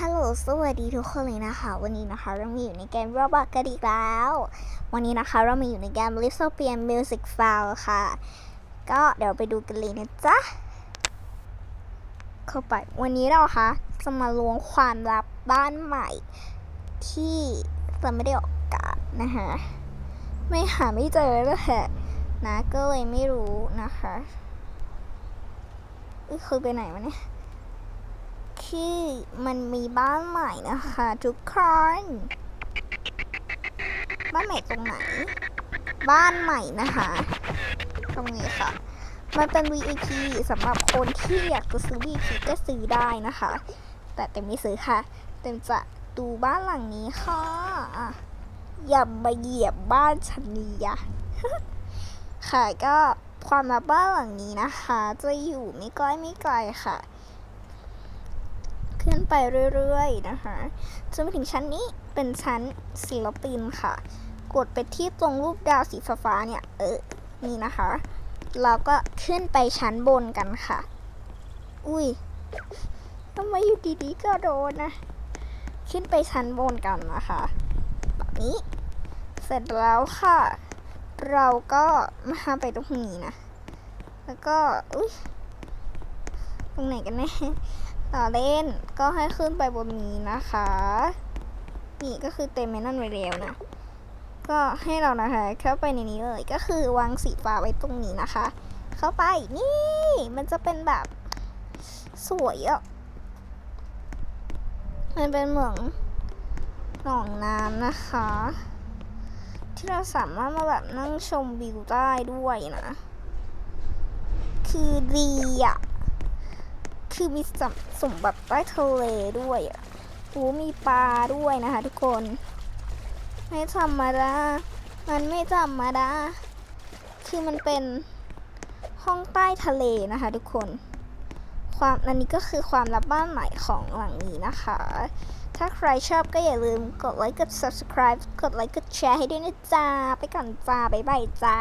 ฮัลโหล สวัสดีทุกคนเลยนะคะ วันนี้นะคะเรามาอยู่ในเกม Roblox กันอีกแล้ว วันนี้นะคะเรามาอยู่ในเกม Little p i a n Music File ค่ะ ก็เดี๋ยวไปดูกันเลยนะจ๊ะ เข้าไป วันนี้เราคะจะมาลวงความลับบ้านใหม่ ที่จะไม่ได้ออกอากาศนะคะไม่หาไม่เจอเลยแหละนะก็เลยไม่รู้นะคะอ้ยคือไปไหนวะเนี่ย คือมันมีบ้านใหม่นะคะ ทุกคน บ้านใหม่ตรงไหน บ้านใหม่นะคะ ตรงนี้ค่ะ มันเป็น VIP สำหรับคนที่อยากจะซื้อ VIP ก็ซื้อได้นะคะ แต่เต็มไม่ซื้อค่ะ เต็มจะดูบ้านหลังนี้ค่ะอย่ามาเหยียบบ้านฉันนี่ยะค่ะก็ความลับบ้านหลังนี้นะคะ จะอยู่ไม่ใกล้ไม่ไกลค่ะ ขึ้นไปเรื่อยๆนะคะจนไปถึงชั้นนี้เป็นชั้นศิลปินค่ะ กดไปที่ตรงรูปดาวสีฟ้าเนี่ย เออ นี่นะคะ เราก็ขึ้นไปชั้นบนกันค่ะ อุ้ยทำไมอยู่ดีๆก็โดนนะ ขึ้นไปชั้นบนกันนะคะแบบนี้เสร็จแล้วค่ะ เราก็มาไปตรงนี้นะ แล้วก็ อุ้ยตรงไหนกันแน่ ต่อเล่นก็ให้ขึ้นไปบนนี้นะคะ นี่ก็คือเต็มเมนั่นไว้แล้วนะ ก็ให้เรานะคะเข้าไปในนี้เลยก็คือวางสีฟ้าไว้ตรงนี้นะคะ เข้าไปนี่มันจะเป็นแบบสวยอะมันเป็นเหมืองหนองน้ำนะคะ ที่เราสามารถมาแบบนั่งชมวิวได้ด้วยนะ คือดีอะ คือมีสมสมบัติใต้ทะเลด้วยอะโอ้มีปลาด้วยนะคะ ทุกคน ไม่ธรรมดา มันไม่ธรรมดา คือมันเป็นห้องใต้ทะเลนะคะ ทุกคน ความอันนี้ก็คือความลับบ้านใหม่ของหลังนี้นะคะ ถ้าใครชอบก็อย่าลืมกดไลค์ กด subscribe กดไลค์ กดแชร์ให้ด้วยนะจ๊ะไปก่อนจ้า บ๊ายบายจ้า